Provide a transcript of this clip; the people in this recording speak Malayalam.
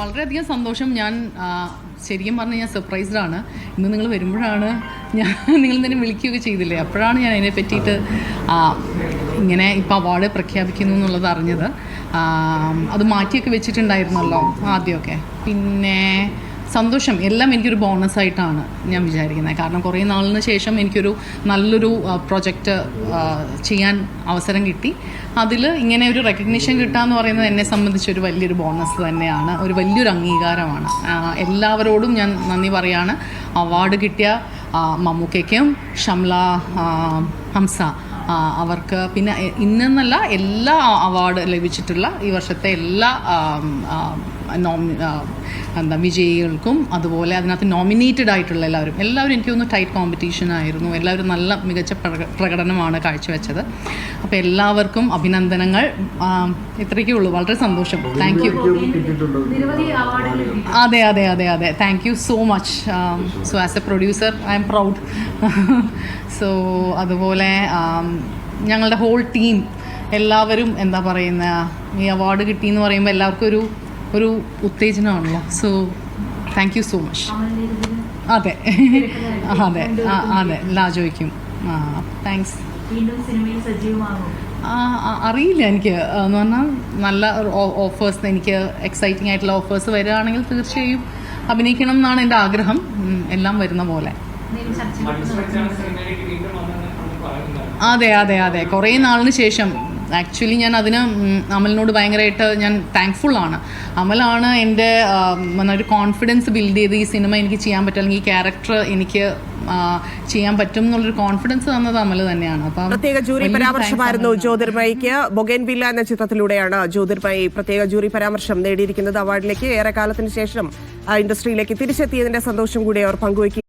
വളരെയധികം സന്തോഷം ഞാൻ ശരിക്കും പറഞ്ഞാൽ ഞാൻ സർപ്രൈസ്ഡ് ആണ്. ഇന്ന് നിങ്ങൾ വരുമ്പോഴാണ് ഞാൻ നിങ്ങൾ തന്നെ വിളിക്കുകയൊക്കെ ചെയ്തില്ലേ? അപ്പോഴാണ് ഞാൻ അതിനെ പറ്റിയിട്ട് ഇങ്ങനെ ഇപ്പോൾ അവാർഡ് പ്രഖ്യാപിക്കുന്നു എന്നുള്ളത് അറിഞ്ഞത്. അത് മാറ്റിയൊക്കെ വെച്ചിട്ടുണ്ടായിരുന്നല്ലോ ആദ്യമൊക്കെ. പിന്നെ സന്തോഷം. എല്ലാം എനിക്കൊരു ബോണസ് ആയിട്ടാണ് ഞാൻ വിചാരിക്കുന്നത്. കാരണം കുറേ നാളിന് ശേഷം എനിക്കൊരു നല്ലൊരു പ്രൊജക്റ്റ് ചെയ്യാൻ അവസരം കിട്ടി. അതിൽ ഇങ്ങനെ ഒരു റെക്കഗ്നീഷൻ കിട്ടുക എന്ന് പറയുന്നത് എന്നെ സംബന്ധിച്ചൊരു വലിയൊരു ബോണസ് തന്നെയാണ്. ഒരു വലിയൊരു അംഗീകാരമാണ്. എല്ലാവരോടും ഞാൻ നന്ദി പറയാണ്. അവാർഡ് കിട്ടിയ മമ്മൂക്കയ്ക്കും ഷംല ഹംസ അവർക്ക് പിന്നെ ഇന്നെന്നല്ല എല്ലാ അവാർഡ് ലഭിച്ചിട്ടുള്ള ഈ വർഷത്തെ എല്ലാ നോമി എന്താ വിജയികൾക്കും അതുപോലെ അതിനകത്ത് നോമിനേറ്റഡ് ആയിട്ടുള്ള എല്ലാവരും. എല്ലാവരും എനിക്ക് തോന്നുന്നു ടൈറ്റ് കോമ്പറ്റീഷൻ ആയിരുന്നു. എല്ലാവരും നല്ല മികച്ച പ്രക- പ്രകടനമാണ് കാഴ്ചവെച്ചത്. അപ്പോൾ എല്ലാവർക്കും അഭിനന്ദനങ്ങൾ. ഇത്രയ്ക്കേ ഉള്ളൂ. വളരെ സന്തോഷം. താങ്ക് യു അതെ അതെ അതെ അതെ. Thank you so much so as a producer I'm proud so അതുപോലെ um, ഞങ്ങളുടെ ഹോൾ ടീം എല്ലാവരും എന്താ പറയുന്ന ഈ അവാർഡ് കിട്ടിയെന്ന് പറയുമ്പോൾ എല്ലാവർക്കും ഒരു ഒരു ഉത്തേജനമാണല്ലോ so thank you so much അതെ. അതെ. ആ, അതെ. ലാജോയ്ക്കും ആ താങ്ക്സ് വീണ്ടും സിനിമയിൽ സജീവമാകും ആ, ആ, അറിയില്ല എനിക്ക്. എന്ന് പറഞ്ഞാൽ നല്ല ഓഫേഴ്സ് എനിക്ക് എക്സൈറ്റിംഗ് ആയിട്ടുള്ള ഓഫേഴ്സ് വരികയാണെങ്കിൽ തീർച്ചയായും അഭിനയിക്കണം എന്നാണ് എന്റെ ആഗ്രഹം. എല്ലാം വരുന്ന പോലെ. അതെ അതെ അതെ. കുറേ നാളിന് ശേഷം ആക്ച്വലി ഞാൻ അതിന് അമലിനോട് ഭയങ്കരമായിട്ട് ഞാൻ താങ്ക്ഫുൾ ആണ്. അമലാണ് എന്റെ ഒരു കോൺഫിഡൻസ് ബിൽഡ് ചെയ്ത് ഈ സിനിമ എനിക്ക് ചെയ്യാൻ പറ്റും അല്ലെങ്കിൽ ഈ ക്യാരക്ടർ എനിക്ക് ചെയ്യാൻ പറ്റും എന്നുള്ളൊരു കോൺഫിഡൻസ് തന്നത് അമൽ തന്നെയാണ്. അപ്പം പ്രത്യേക ജൂറി പരാമർശമായിരുന്നു thanks ബൊഗൻ ബില്ല എന്ന ചിത്രത്തിലൂടെയാണ് ജ്യോതിർമയി പ്രത്യേക ജൂറി പരാമർശം നേടിയിരിക്കുന്നത്. അവാർഡിലേക്ക് ഏറെ കാലത്തിന് ശേഷം ഇൻഡസ്ട്രിയിലേക്ക് തിരിച്ചെത്തിയതിന്റെ സന്തോഷം കൂടി അവർ പങ്കുവയ്ക്കും.